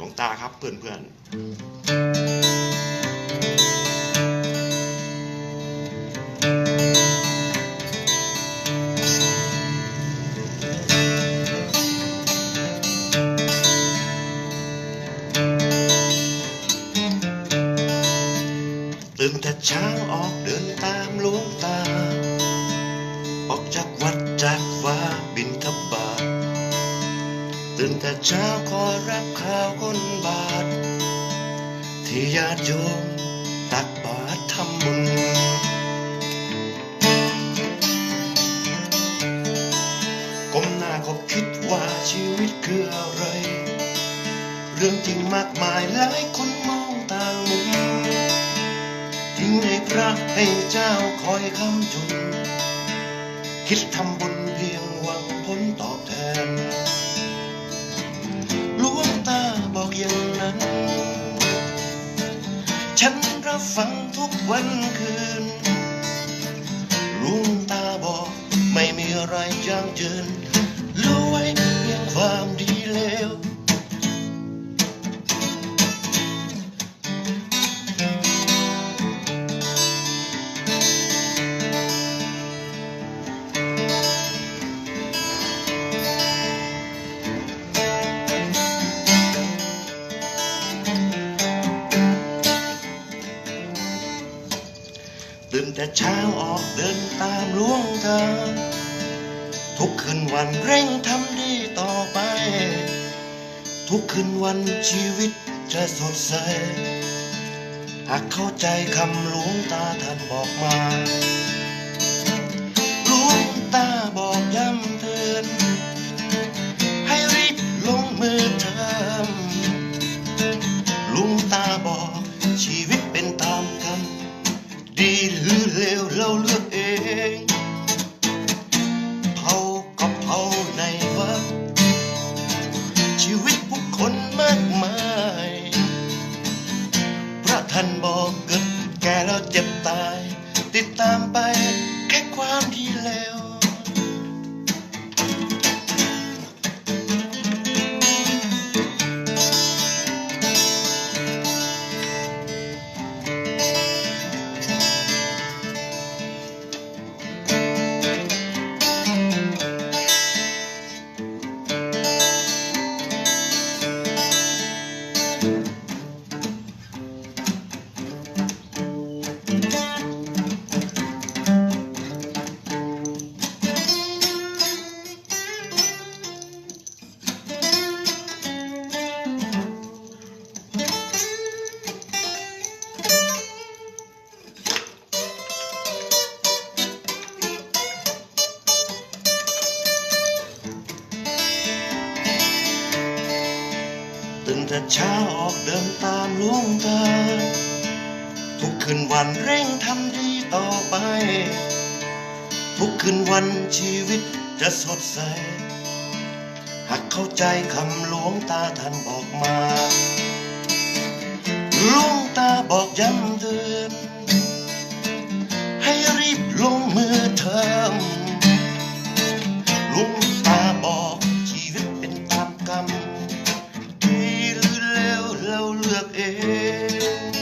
ลวงตาครับเพื่อนเพื่อนตื่นแต่เช้าออกเดินตามหลวงตา เช้าคอยรับข่าวคนบาท ที่ญาติโยมตักบาตรทำบุญ ก้มหน้าก็คิดว่าชีวิตคืออะไร เรื่องจริงมากมายหลายคนมองต่างมุมทิ้งให้พระให้เจ้าคอยคำจุน คิดทำบุญเพียงหวังผลตอบแทน รับฟังทุกวันคืนลุงตาบอกไม่มีอะไรจางเจินรู้ไว้เพียงความดี ตื่นแต่เช้าออกเดินตามลวงตาทุกคืนวันเร่งทำดีต่อไป ทุกคืนวันชีวิตจะสดใส หากเข้าใจคำหลวงตาท่านบอกมาหลวงตาบอกย้ำเตือน ดีหรือเลวเราเลือกเองเผาก็เผาในวัดชีวิตผู้คนมากมายพระท่านบอกเกิดแก่แล้วเจ็บตาย ติดตามไปแค่ความดีเลว แต่เช้าออกเดินตามหลวงตา ทุกคืนวันเร่งทำดีต่อไป ทุกคืนวันชีวิตจะสดใส หากเข้าใจคำหลวงตาท่านบอกมาหลวงตาบอกย้ำเตือนให้รีบลงมือทำ lược em